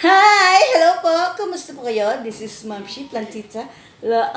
Hi! Hello po! Kumusta po kayo? This is Ma'am Shi Plantita La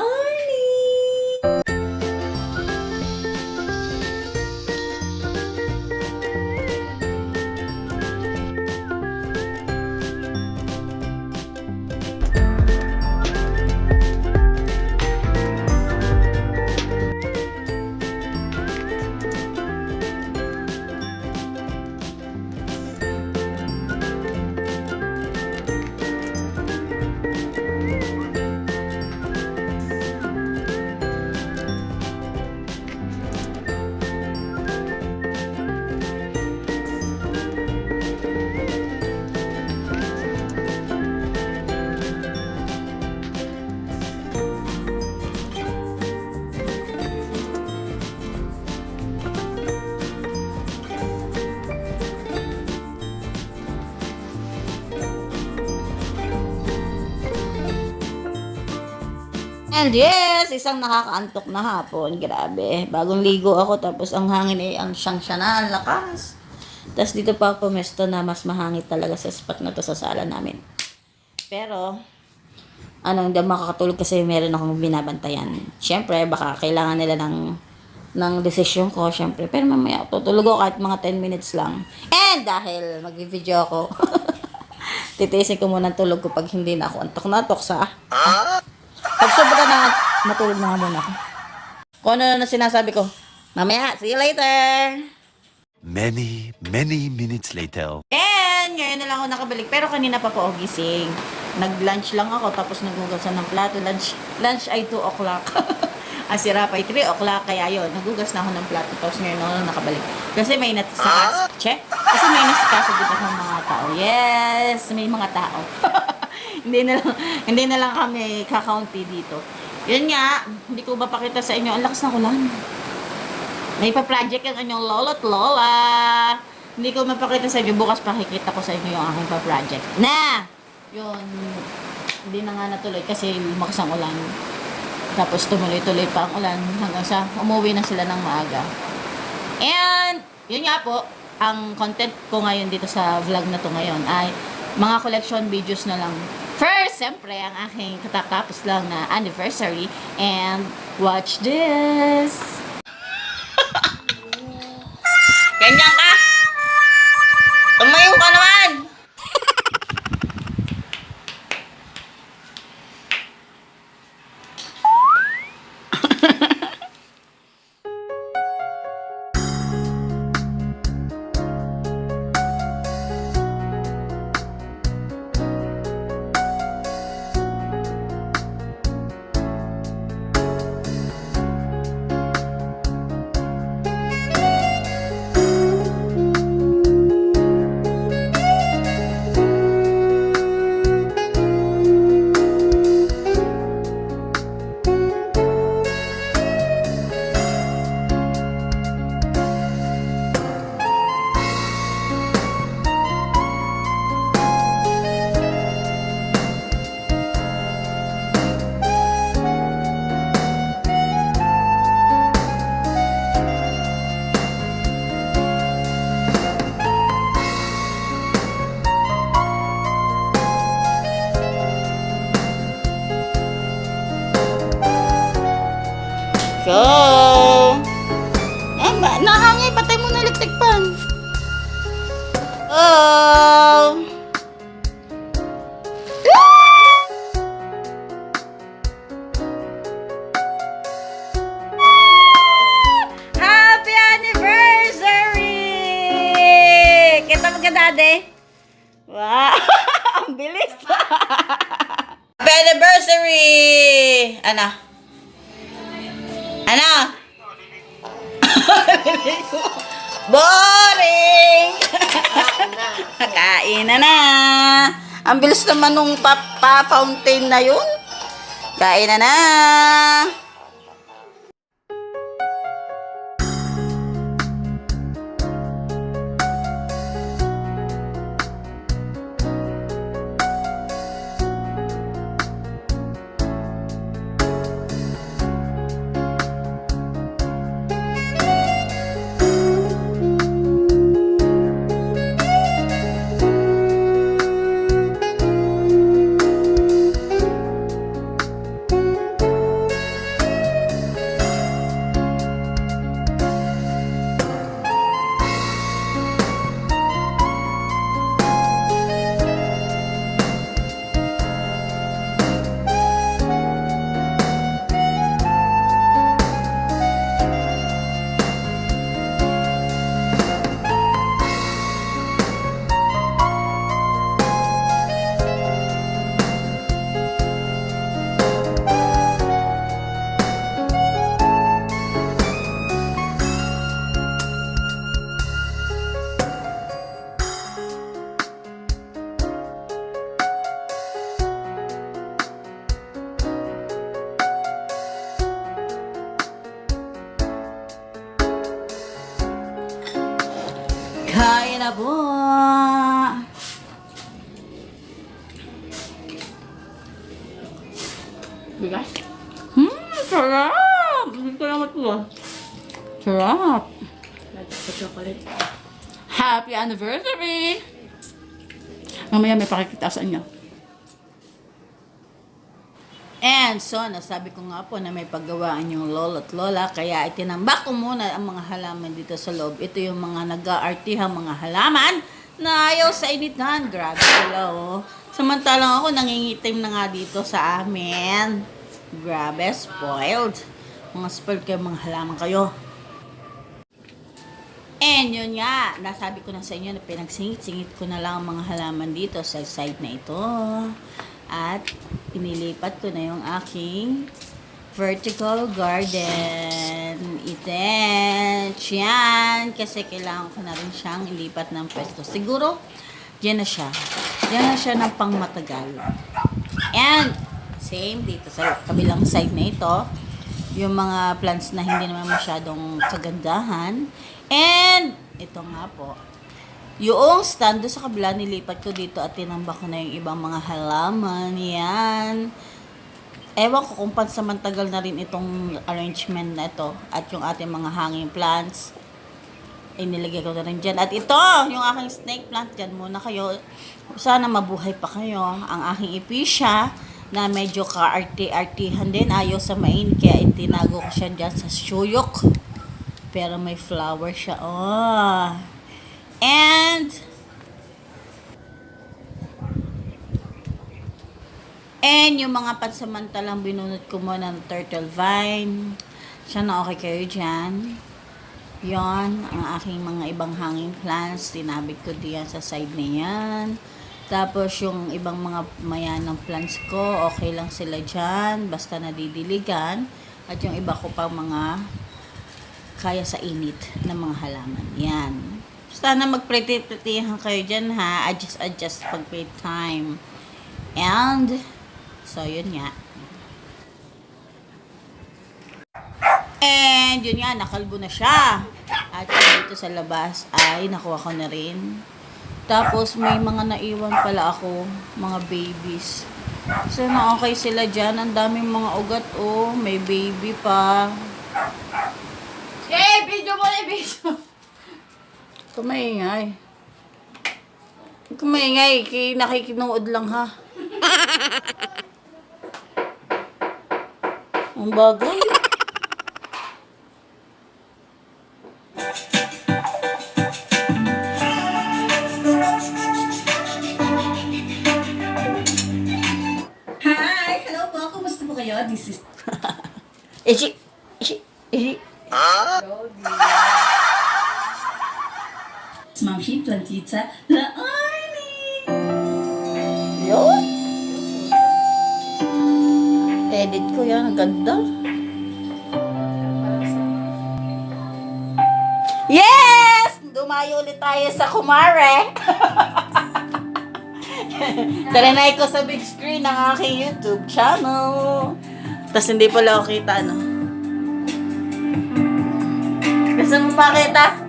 And yes, isang nakakaantok na hapon. Grabe. Bagong ligo ako tapos ang hangin ay ang siyang siya na, ang lakas. Tapos dito pa ako pumesto na mas mahangit talaga sa spot na to sa sala namin. Pero, ano, hindi makakatulog kasi meron akong binabantayan. Siyempre, baka kailangan nila ng ng desisyon ko, syempre. Pero mamaya, tutulog ako kahit mga 10 minutes lang. And dahil mag-video ako, titiisin ko muna tulog ko pag hindi na ako antok na antok sa pag sobra na, matulog na nga muna ako. Kung ano na sinasabi ko, mamaya, see you later! Many, many minutes later. And ngayon na lang ako nakabalik. Pero kanina pa po ako gising. Nag-lunch lang ako tapos nagugasan ng plato. Lunch, lunch ay 2 o'clock. Ang sira pa ay 3 o'clock. Kaya yun, nagugas na ako ng plato. Tapos ngayon ako lang nakabalik. Kasi may natisakas. Che? Kasi may nasikaso dito ng mga tao. Yes! May mga tao. hindi na lang, hindi na lang kami kakaunti dito. Yun nga, hindi ko mapakita sa inyo. Ang lakas ng ulan. May pa-project ang inyong lolo't lola. Hindi ko mapakita sa inyo. Bukas pakikita ko sa inyo yung aking pa-project. Na! Yun. Hindi na nga natuloy kasi lumakas ang ulan. Tapos tumuloy-tuloy pa ang ulan hanggang sa umuwi na sila ng maaga. And, yun nga po, ang content ko ngayon dito sa vlog na to ngayon ay mga collection videos na lang. Siyempre, ang aking katatapos lang na anniversary. And, watch this! Mo ka, daddy? Wow! Ang bilis! Happy anniversary! Ano? Ano? Boring! Kain na na. Ang bilis naman nung pa-fountain na yun. Kain na na. Na po. Bigas? Hmm, sarap! Hindi ko naman ito ah. Sarap! Chocolate. Happy anniversary! Mamaya may pakikita sa inyo. And so, nasabi ko nga po na may paggawaan yung lolo at lola, kaya itinambak ko muna ang mga halaman dito sa loob. Ito yung mga nag-aartihang mga halaman na ayaw sa initan. Grabe sila, oh. Samantalang ako nangingitim na nga dito sa amin. Grabe, spoiled. Mga spoiled kayo, mga halaman kayo. And yun nga, nasabi ko na sa inyo na pinagsingit-singit ko na lang ang mga halaman dito sa side na ito. At inilipat ko na yung aking vertical garden. Iten. Yan. Kasi kailangan ko na rin siyang ilipat ng pwesto. Siguro, yan na siya. Yan na siya ng pangmatagal. And, same dito sa kabilang side na ito yung mga plants na hindi naman masyadong kagandahan. And, ito nga po, yung stand doon sa kabila, nilipat ko dito at tinambak ko na yung ibang mga halaman. Yan. Ewan ko kung pansamantagal na rin itong arrangement na ito at yung ating mga hanging plants. Inilagay ko na rin dyan. At ito, yung aking snake plant, dyan muna kayo. Sana mabuhay pa kayo. Ang aking ipisya, na medyo ka-arti-artihan din, ayaw sa main, kaya itinago ko siya dyan sa shuyok. Pero may flower siya. Oh. And, and yung mga pansamantalang binunot ko muna ng turtle vine. Siya na okay kayo dyan. Yon ang aking mga ibang hanging plants. Tinabit ko diyan sa side na. Tapos yung ibang mga mayanang plants ko, okay lang sila dyan. Basta nadidiligan. At yung iba ko pang mga kaya sa init ng mga halaman. Yan. Sana magpreti-pretihan kayo dyan ha. Adjust, adjust pag pay time. And, so yun nga. And yun nga, nakalbo na siya. At dito sa labas ay nakuha ko na rin. Tapos may mga naiwan pala ako, mga babies. Sana okay sila dyan. Ang daming mga ugat oh. May baby pa. Eh, video mo na video. Kumaingay. Kumaingay. Kay nakikinood lang ha. Ang bagay. Hi! Hello po! Kumusta po kayo? This is Ishi. Ishi. Ishi. Ma'am Shi Plantita La Arnie! Yun. Edit ko yan. Ang ganda. Yes! Dumayo ulit tayo sa Kumare. Tarinay ko sa big screen ng aking YouTube channel. Tapos hindi pala ako kita, no? Gusto mo pakita?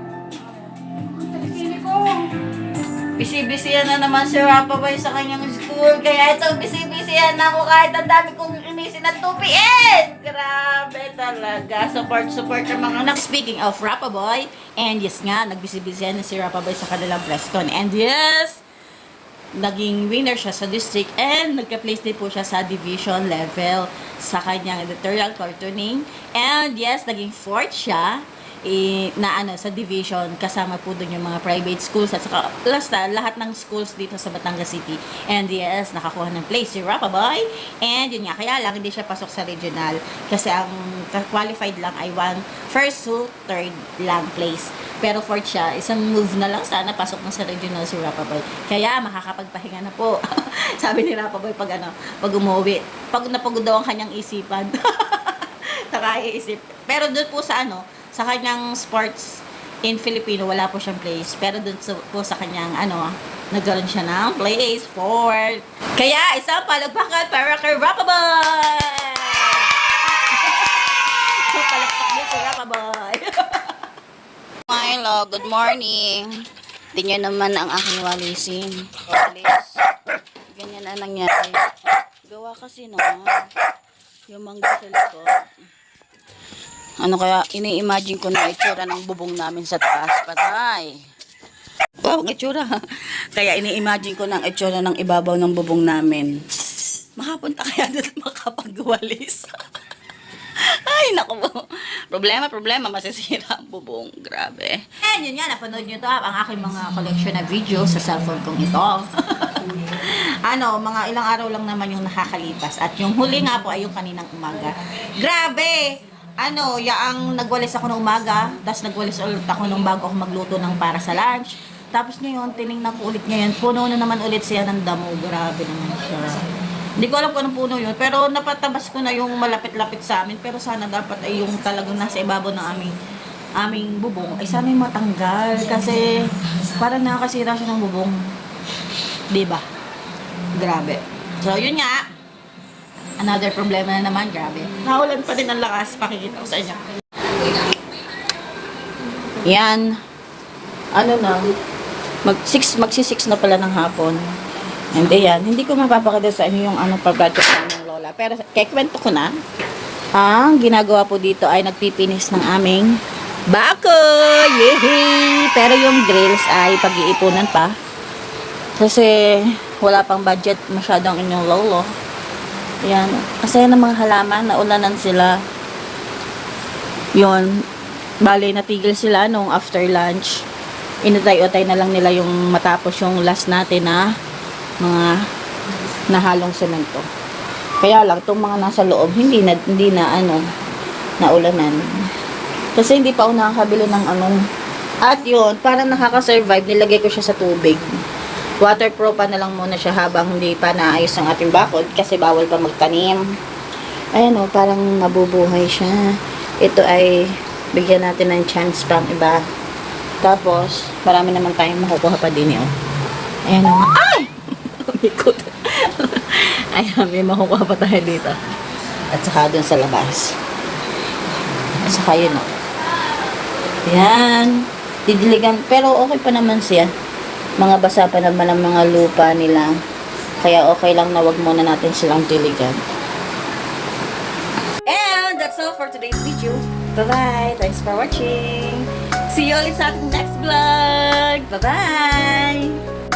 Busy-busy na naman si Rapa Boy sa kanyang school. Kaya ito, busy-busy na ako kahit ang dami kong inisin at 2pm. Grabe talaga. Support, support ng mga anak. Speaking of Rapa Boy, and yes nga, nagbisi-busy na si Rapa Boy sa kanilang press con. And yes, naging winner siya sa district and nagka-place din po siya sa division level sa kanyang editorial cartooning. And yes, naging fourth siya eh, na ano sa division kasama po doon yung mga private schools at saka last na lahat ng schools dito sa Batangas City. And yes nakakuha ng place si Rapaboy and yun nga kaya lang hindi siya pasok sa regional. Kasi ang qualified lang ay one first to third lang place. Pero fourth siya isang move na lang sana pasok na sa regional si Rapaboy kaya makakapagpahinga na po sabi ni Rapaboy pag ano pag umuwi. Pag napagod daw ang kanyang isipan. Nakaiisip pero doon po sa ano sa kanyang sports in Filipino, wala po siyang place. Pero dun sa, po sa kanyang, ano, nagkaroon siya ng place for... Kaya, isang palagpakan para kay Rapaboy! Palagpak din si Rapaboy. Milo, good morning. Tingnan naman ang aking walisin. Walis. Ganyan na nangyari. Gawa kasi na. Yung mangga sa likod. Ano kaya, ini-imagine ko na itsura ng bubong namin sa taas. Patay. Wow, itsura. Kaya ini-imagine ko ng itsura ng ibabaw ng bubong namin. Makapunta kaya doon makapagwalis. Ay, naku po. Problema, problema. Masisira ang bubong. Grabe. And yun nga, napanood nyo to. Ang aking mga collection na video sa cellphone kong ito. ano, mga ilang araw lang naman yung nakakalipas. At yung huli nga po ay yung kaninang umaga. Grabe! Ano, yaang nagwalis ako ng umaga, tapos nagwalis ulit ako nung bago ako magluto ng para sa lunch. Tapos ngayon, tinignan ko ulit ngayon, puno na naman ulit siya ng damo. Grabe naman siya. Hindi ko alam kung anong puno yun, pero napatabas ko na yung malapit-lapit sa amin. Pero sana dapat ay yung talagang nasa ibabaw ng aming aming bubong ay sana yung matanggal kasi parang nakakasira siya ng bubong. ba? Grabe. So, yun nga. Another problema na naman, grabe. Nakulan pa din ang lakas, pakikita ko sa inyo. Yan. Ano na? Mag six, magsi six na pala ng hapon. Hindi yan. Hindi ko mapapakita sa inyo yung anong pag-project ng lola. Pero kikwento ko na. Ang ginagawa po dito ay nagpipinis ng aming bako! Yehey! Pero yung grills ay pag-iipunan pa. Kasi wala pang budget masyadong inyong lolo. Yan. Kasi ng mga halaman, naulanan sila. Yun. Bale, natigil sila nung after lunch. Inutay-utay na lang nila yung matapos yung last natin na mga nahalong semento. Kaya lang, itong mga nasa loob, hindi na, hindi na, ano, naulanan. Kasi hindi pa ako nakakabili ng anong, at yun, para nakaka-survive, nilagay ko siya sa tubig. Waterproof na lang muna siya habang hindi pa naayos ang ating bakod kasi bawal pa magtanim. Ayan o, parang nabubuhay siya. Ito ay bigyan natin ng chance pang iba. Tapos, marami naman tayong makukuha pa din yun. Ayan o. Ay! Umikot. Ayan, may makukuha pa tayo dito. At saka dun sa labas. At saka yun o. Ayan. Didiligan. Pero okay pa naman siya. Mga basa pa naman ang mga lupa nila. Kaya okay lang na wag muna natin silang diligan. And that's all for today's video. Bye-bye. Thanks for watching. See you sa ating next vlog. Bye-bye.